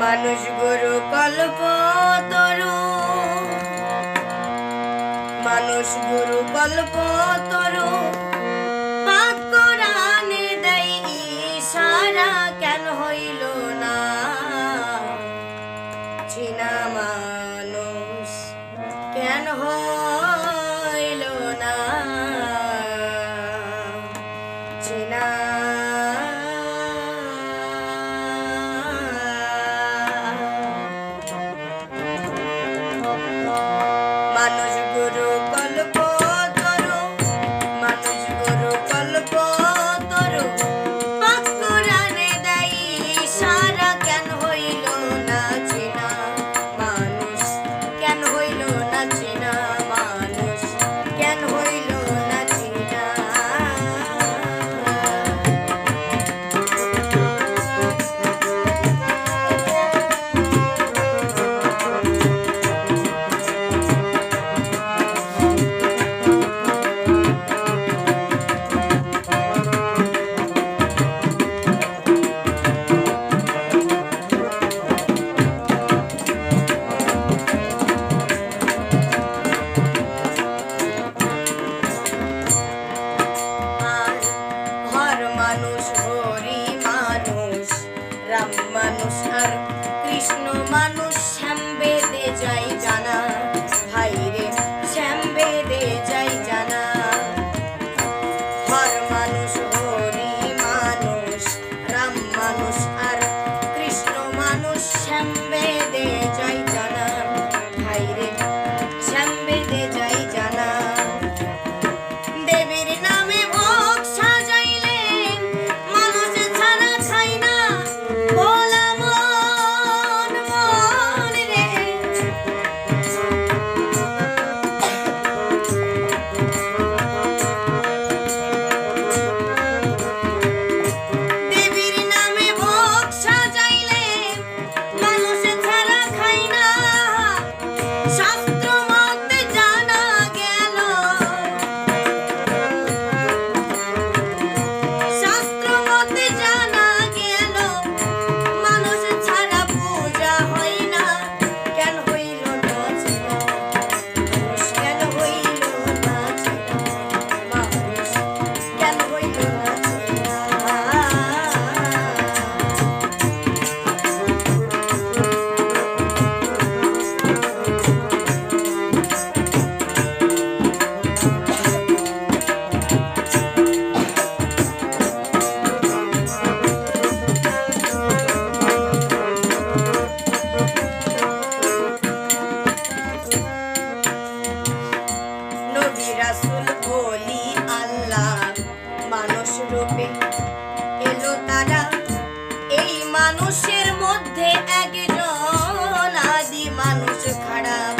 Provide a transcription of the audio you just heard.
মানুষ গুরু কল্প তরু। মানুষ গুরু কল্প তরু। সারা কেন হইল না? কেন না? মানুষের মধ্যে একজন আদি মানুষ খারাপ